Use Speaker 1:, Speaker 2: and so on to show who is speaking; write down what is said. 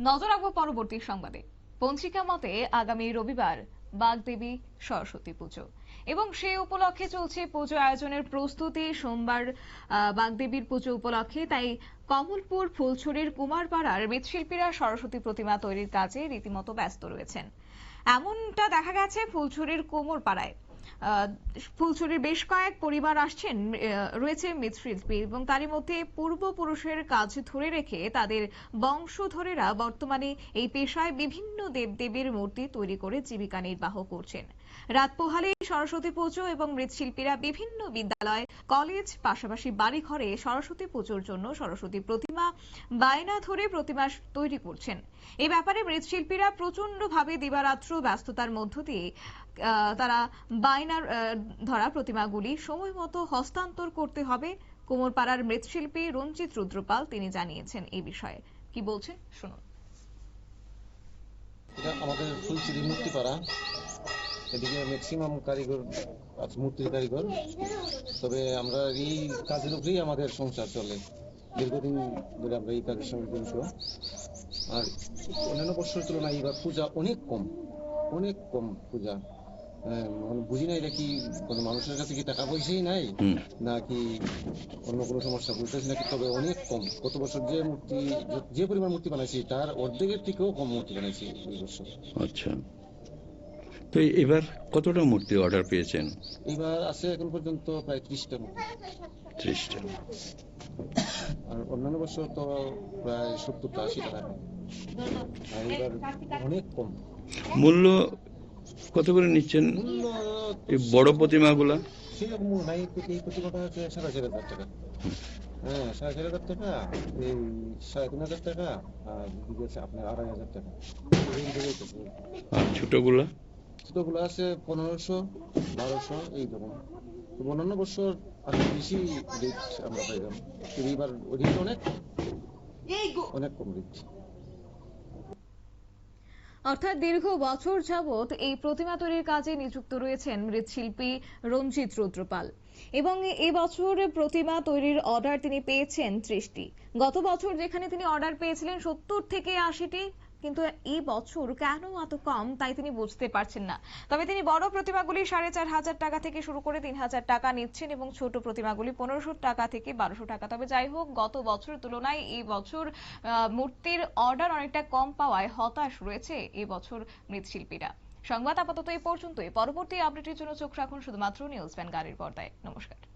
Speaker 1: নজর রাখব পরবর্তী সংবাদে। পঞ্জিকা মতে, আগামী রবিবার বাগদেবী সরস্বতী পুজো। এবং সেই উপলক্ষে চলছে পুজো আয়োজনের প্রস্তুতি। সোমবার বাগদেবীর পুজো উপলক্ষে তাই কমলপুর, ফুলছড়ির কুমারপাড়ার মৃৎশিল্পীরা সরস্বতী প্রতিমা তৈরির কাজে রীতিমতো ব্যস্ত রয়েছেন। এমনটা দেখা গেছে ফুলছড়ির কোমরপাড়ায়। ফুলছড়ির বেশ কয়েক পরিবার আসছেন রয়েছে মৃৎশিল্পী এবং তারই মধ্যে পূর্বপুরুষের কাজ ধরে রেখে তাদের বংশধরেরা বর্তমানে এই পেশায় বিভিন্ন দেবদেবীর মূর্তি তৈরি করে জীবিকা নির্বাহ করছেন। রাত পোহালে সরস্বতী পুজো এবং মৃৎশিল্পীরা বিভিন্ন বিদ্যালয়, কলেজ, পাশাপাশি বাড়িঘরে সরস্বতী পুজোর জন্য সরস্বতী প্রতিমা বায়না ধরে প্রতিমা তৈরি করছেন। এ ব্যাপারে মৃৎশিল্পীরা প্রচন্ডভাবে দিবারাত্র ব্যস্ততার মধ্য দিয়ে তারা বায়নার ধরা প্রতিমাগুলি সময় মতো হস্তান্তর করতে হবে। কুমোরপাড়ার মৃৎশিল্পী রঞ্জিত রুদ্রপাল তিনি জানিয়েছেন এই বিষয়ে। কি বলছেন? শুনুন।
Speaker 2: এটা আমাদের ফুলচিরি মূর্তিপাড়া এদিকে ম্যাক্সিমাম কারিগর আছে মূর্তির কারিগর। তবে আমরা এই কাজের উপরেই আমাদের সংসার চলে। দীর্ঘদিন ধরে আমরা এই কাজের সঙ্গে জড়িত। আর অন্যান্য বছরের তুলনায় এবার পূজা অনেক কম অনেক কম পূজা। হ্যাঁ, মানে বুঝি না এটা কি কোনো মানুষের কাছে কি টাকা পয়সাই নাই? নাকি অন্য কোনো সমস্যা বুঝতেছি নাকি? তবে অনেক কম। গত বছর যে মূর্তি যে- যে পরিমাণ মূর্তি বানাইছি তার অর্ধেকের থেকেও কম মূর্তি বানাইছি এই বছর।
Speaker 3: আচ্ছা। তো এবার কতটা মূর্তি অর্ডার পেয়েছেন?
Speaker 2: এবার আছে এখন পর্যন্ত প্রায় ত্রিশটা
Speaker 3: ত্রিশটা।
Speaker 2: আর অন্যান্য বছর তো প্রায় সত্তরটা আশিটা থাকে আর এবার অনেক কম।
Speaker 3: মূল্য কত করে নিচ্ছেন? এই বড় প্রতিমা প্রতিমাগুলা
Speaker 2: সেরকম নাই এই প্রতিমাটা হচ্ছে সাড়ে চার হাজার টাকা। হ্যাঁ সাড়ে চার হাজার টাকা এই সাড়ে তিন হাজার টাকা আর আপনার আড়াই হাজার টাকা।
Speaker 3: ছোটগুলা?
Speaker 2: ছোটগুলো আছে? পনেরোশো, বারোশো, এই রকম তো অন্যান্য বছর আর বেশি রেট আমরা পাইলাম। কিন্তু এবার রেট অনেক অনেক কম রেট
Speaker 1: অর্থাৎ দীর্ঘ বছর যাবৎ এই প্রতিমা তৈরির কাজে নিযুক্ত রয়েছেন মৃৎশিল্পী রঞ্জিত রুদ্রপাল। এবং এবছর প্রতিমা তৈরির অর্ডার তিনি পেয়েছেন ত্রিশটি। গত বছর যেখানে তিনি অর্ডার পেয়েছিলেন সত্তর থেকে আশিটি কিন্তু এই বছর কেন এত কম, তাই তিনি বুঝতে পারছেন না। তবে তিনি বড় প্রতিমাগুলি সাড়ে চার হাজার টাকা থেকে শুরু করে তিন হাজার টাকা নিচ্ছেন এবং ছোট প্রতিমাগুলি পনেরোশো টাকা থেকে বারোশো টাকা। তবে যাই হোক, গত বছরের তুলনায় এই বছর মূর্তির অর্ডার অনেকটা কম পাওয়ায় হতাশ রয়েছে এই বছর মৃৎশিল্পীরা। সংবাদ আপাতত এই পর্যন্তই। পরবর্তী আপডেটের জন্য চোখ রাখুন শুধুমাত্র নিউজ ভ্যান গাড়ির পর্দায়। নমস্কার।